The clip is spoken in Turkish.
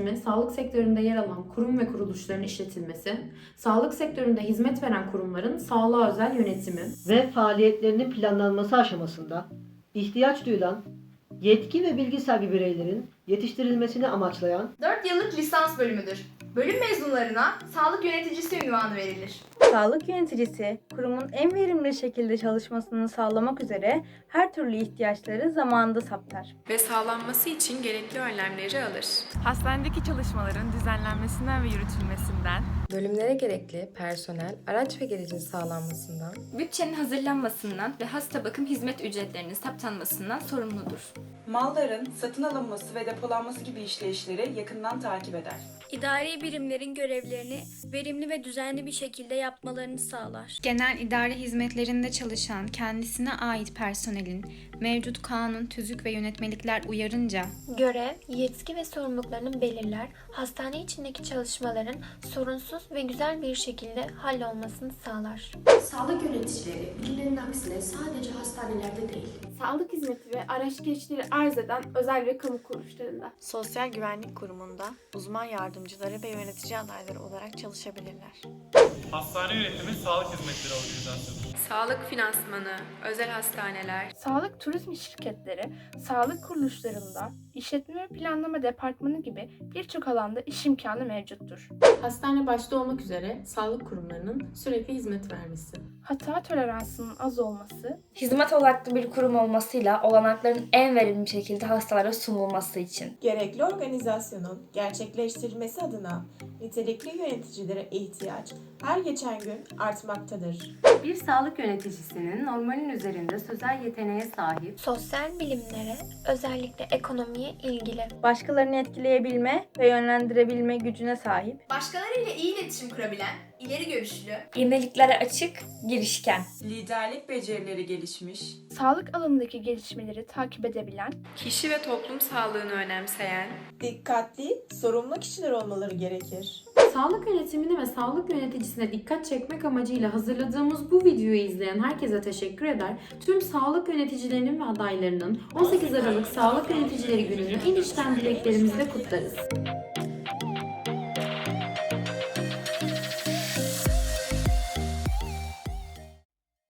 yönetimi, sağlık sektöründe yer alan kurum ve kuruluşların işletilmesi, sağlık sektöründe hizmet veren kurumların sağlığa özel yönetimi, ve faaliyetlerinin planlanması aşamasında ihtiyaç duyulan yetki ve bilgi sahibi bireylerin yetiştirilmesini amaçlayan 4 yıllık lisans bölümüdür. Bölüm mezunlarına sağlık yöneticisi ünvanı verilir. Sağlık yöneticisi, kurumun en verimli şekilde çalışmasını sağlamak üzere her türlü ihtiyaçları zamanında saptar. ve sağlanması için gerekli önlemleri alır. Hastanedeki çalışmaların düzenlenmesinden ve yürütülmesinden, Bölümlere gerekli personel, araç ve gericin sağlanmasından, bütçenin hazırlanmasından ve hasta bakım hizmet ücretlerinin saptanmasından sorumludur. Malların satın alınması ve depolanması gibi işleyişleri yakından takip eder. İdari birimlerin görevlerini verimli ve düzenli bir şekilde yapmalarını sağlar. Genel idare hizmetlerinde çalışan kendisine ait personelin mevcut kanun, tüzük ve yönetmelikler uyarınca Görev, yetki ve sorumluluklarını belirler, hastane içindeki çalışmaların sorunsuz ve güzel bir şekilde hallolmasını sağlar. Sağlık yöneticileri bilinenin aksine sadece hastanelerde değil, Sağlık hizmeti ve araç gereçleri arz eden özel ve kamu kuruluşlarında. Sosyal Güvenlik Kurumu'nda uzman yardımcıları ve yönetici adayları olarak çalışabilirler. Hastane yönetimi sağlık hizmetleri organizasyonu. Sağlık finansmanı, özel hastaneler, Sağlık turizm şirketleri, sağlık kuruluşlarında, işletme ve planlama departmanı gibi birçok alanda iş imkanı mevcuttur. hastane başta olmak üzere sağlık kurumlarının sürekli hizmet vermesi. Hata toleransının az olması, Hizmet odaklı bir kurum olmasıyla olanakların en verimli şekilde hastalara sunulması için. Gerekli organizasyonun gerçekleştirilmesi adına nitelikli yöneticilere ihtiyaç her geçen gün artmaktadır. Bir sağlık yöneticisinin normalin üzerinde sözel yeteneğe sahip, Sosyal bilimlere, özellikle ekonomiye ilgili. başkalarını etkileyebilme ve yönlendirebilme gücüne sahip, Başkalarıyla iyi iletişim kurabilen, ileri görüşlü, Yeniliklere açık, girişken. Liderlik becerileri gelişmiş, sağlık alanındaki gelişmeleri takip edebilen, kişi ve toplum sağlığını önemseyen, dikkatli, sorumlu kişiler olmaları gerekir. Sağlık yönetimine ve sağlık yöneticisine dikkat çekmek amacıyla hazırladığımız bu videoyu izleyen herkese teşekkür eder. Tüm sağlık yöneticilerinin ve adaylarının 18 Aralık Sağlık Yöneticileri Günü'nü en içten dileklerimizle kutlarız.